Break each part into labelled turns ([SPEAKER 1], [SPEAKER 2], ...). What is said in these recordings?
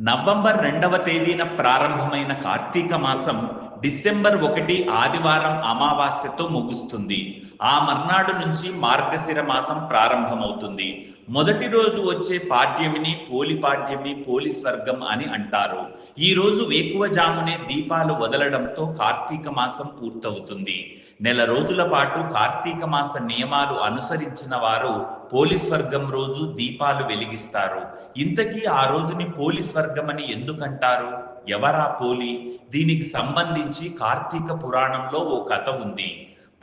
[SPEAKER 1] November రెండవ తేదీన ప్రారంభమైన కార్తీక మాసం డిసెంబర్ ఒకటి ఆదివారం అమావాస్యతో ముగుస్తుంది. ఆ మర్నాడు నుంచి మార్గశిర మాసం ప్రారంభమవుతుంది. మొదటి రోజు వచ్చే పాడ్యమిని పోలి పాడ్యమి పోలి స్వర్గం అని అంటారు. ఈ రోజు వేకువజామునే దీపాలు వదలడంతో కార్తీక మాసం పూర్తవుతుంది. నెల రోజుల పాటు కార్తీక మాస నియమాలు అనుసరించిన వారు పోలీస్ వర్గం రోజు దీపాలు వెలిగిస్తారు. ఇంతకీ ఆ రోజుని పోలీస్ వర్గం అని ఎందుకంటారు? ఎవరా పోలి? దీనికి సంబంధించి కార్తీక పురాణంలో ఓ కథ ఉంది.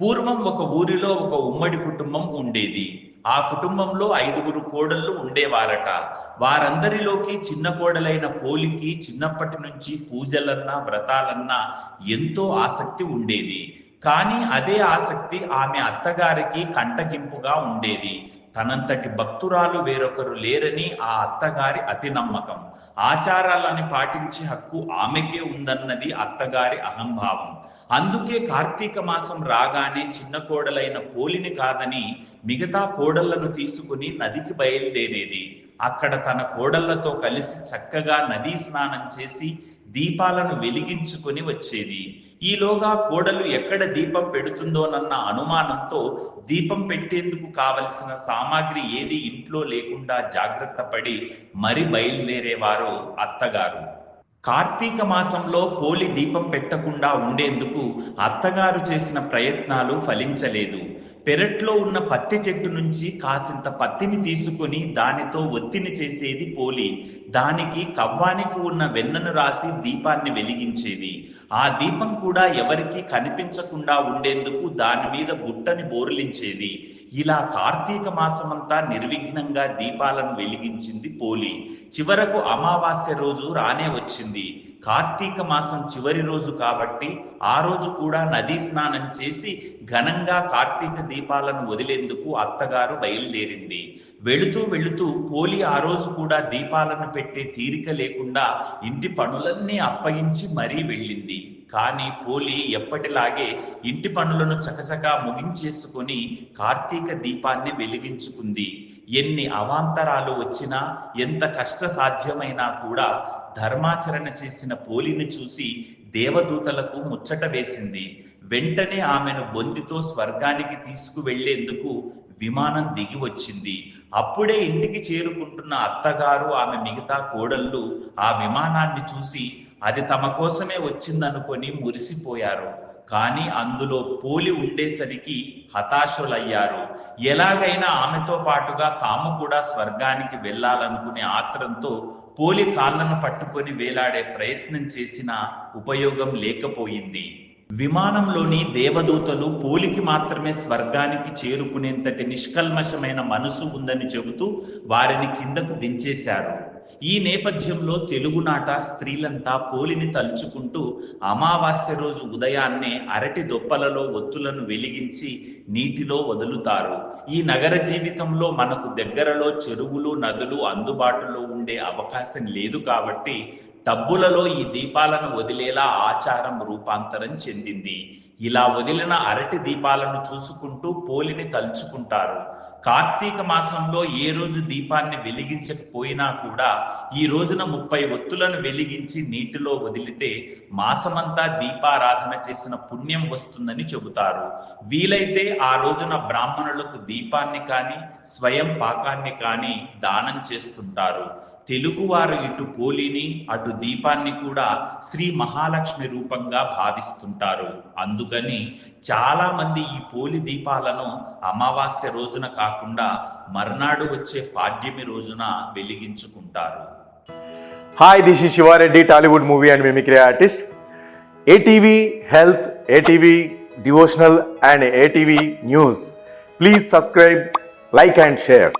[SPEAKER 1] పూర్వం ఒక ఊరిలో ఒక ఉమ్మడి కుటుంబం ఉండేది. ఆ కుటుంబంలో ఐదుగురు కోడళ్ళు ఉండేవారట. వారందరిలోకి చిన్న కోడలైన పోలికి చిన్నప్పటి నుంచి పూజలన్నా వ్రతాలన్నా ఎంతో ఆసక్తి ఉండేది. కానీ అదే ఆసక్తి ఆమె అత్తగారికి కంటగింపుగా ఉండేది. తనంతటి భక్తురాలు వేరొకరు లేరని ఆ అత్తగారి అతి నమ్మకం. ఆచారాలని పాటించే హక్కు ఆమెకే ఉందన్నది అత్తగారి అహంభావం. అందుకే కార్తీక మాసం రాగానే చిన్న కోడలైన పోలిని కాదని మిగతా కోడళ్ళను తీసుకుని నదికి బయలుదేరేది. అక్కడ తన కోడళ్ళతో కలిసి చక్కగా నదీ స్నానం చేసి దీపాలను వెలిగించుకొని వచ్చేది. ఈలోగా కోడలు ఎక్కడ దీపం పెడుతుందోనన్న అనుమానంతో దీపం పెట్టేందుకు కావలసిన సామాగ్రి ఏది ఇంట్లో లేకుండా జాగ్రత్త పడి మరి బయలుదేరేవారు అత్తగారు. కార్తీక మాసంలో పోలి దీపం పెట్టకుండా ఉండేందుకు అత్తగారు చేసిన ప్రయత్నాలు ఫలించలేదు. పెరట్లో ఉన్న పత్తి చెట్టు నుంచి కాసింత పత్తిని తీసుకుని దానితో ఒత్తిని చేసేది పోలి దానికి కవ్వానికి ఉన్న వెన్నను రాసి దీపాన్ని వెలిగించేది. ఆ దీపం కూడా ఎవరికీ కనిపించకుండా ఉండేందుకు దాని మీద బుట్టని బోర్లించేది. ఇలా కార్తీక మాసమంతా నిర్విఘ్నంగా దీపాలను వెలిగించింది పోలి. చివరకు అమావాస్య రోజు రానే వచ్చింది. కార్తీక మాసం చివరి రోజు కాబట్టి ఆ రోజు కూడా నదీ స్నానం చేసి ఘనంగా కార్తీక దీపాలను వదిలేందుకు అత్తగారు బయలుదేరింది. వెళుతూ వెళుతూ పోలి ఆ రోజు కూడా దీపాలను పెట్టే తీరిక లేకుండా ఇంటి పనులన్నీ అప్పగించి మరీ వెళ్ళింది. కానీ పోలి ఎప్పటిలాగే ఇంటి పనులను చకచకా ముగించేసుకొని కార్తీక దీపాన్ని వెలిగించుకుంది. ఎన్ని అవాంతరాలు వచ్చినా ఎంత కష్ట సాధ్యమైనా కూడా ధర్మాచరణ చేసిన పోలిని చూసి దేవదూతలకు ముచ్చట వేసింది. వెంటనే ఆమెను బొందితో స్వర్గానికి తీసుకువెళ్ళేందుకు విమానం దిగి వచ్చింది. అప్పుడే ఇంటికి చేరుకుంటున్న అత్తగారు ఆమె మిగతా కోడళ్ళు ఆ విమానాన్ని చూసి అది తమ కోసమే వచ్చిందనుకొని మురిసిపోయారు. కానీ అందులో పోలి ఉండేసరికి హతాశులయ్యారు. ఎలాగైనా ఆమెతో పాటుగా తాము కూడా స్వర్గానికి వెళ్ళాలనుకునే ఆత్రంతో పోలి కాళ్ళను పట్టుకొని వేలాడే ప్రయత్నం చేసినా ఉపయోగం లేకపోయింది. విమానంలోని దేవదూతలు పోలికి మాత్రమే స్వర్గానికి చేరుకునేంతటి నిష్కల్మషమైన మనసు ఉందని చెబుతూ వారిని కిందకు దించేశారు. ఈ నేపథ్యంలో తెలుగునాట స్త్రీలంతా పోలిని తలుచుకుంటూ అమావాస్య రోజు ఉదయాన్నే అరటి దొప్పలలో ఒత్తులను వెలిగించి నీటిలో వదులుతారు. ఈ నగర జీవితంలో మనకు దగ్గరలో చెరువులు నదులు అందుబాటులో ఉండే అవకాశం లేదు కాబట్టి డబ్బులలో ఈ దీపాలను వదిలేలా ఆచారం రూపాంతరం చెందింది. ఇలా వదిలిన అరటి దీపాలను చూసుకుంటూ పోలిని తలుచుకుంటారు. కార్తీక మాసంలో ఏ రోజు దీపాన్ని వెలిగించకపోయినా కూడా ఈ రోజున ముప్పై ఒత్తులను వెలిగించి నీటిలో వదిలితే మాసమంతా దీపారాధన చేసిన పుణ్యం వస్తుందని చెబుతారు. వీలైతే ఆ రోజున బ్రాహ్మణులకు దీపాన్ని కానీ స్వయం పాకాన్ని కానీ దానం చేస్తుంటారు. తెలుగువారు ఇటు పోలిని అటు దీపాన్ని కూడా శ్రీ మహాలక్ష్మి రూపంగా భావిస్తుంటారు. అందుకని చాలా మంది ఈ పోలి దీపాలను అమావాస్య రోజున కాకుండా మర్నాడు వచ్చే పాడ్యమి రోజున వెలిగించుకుంటారు.
[SPEAKER 2] Hi this is Sivareddy Tollywood movie and mimicry artist ATV health ATV devotional and ATV news please subscribe like and share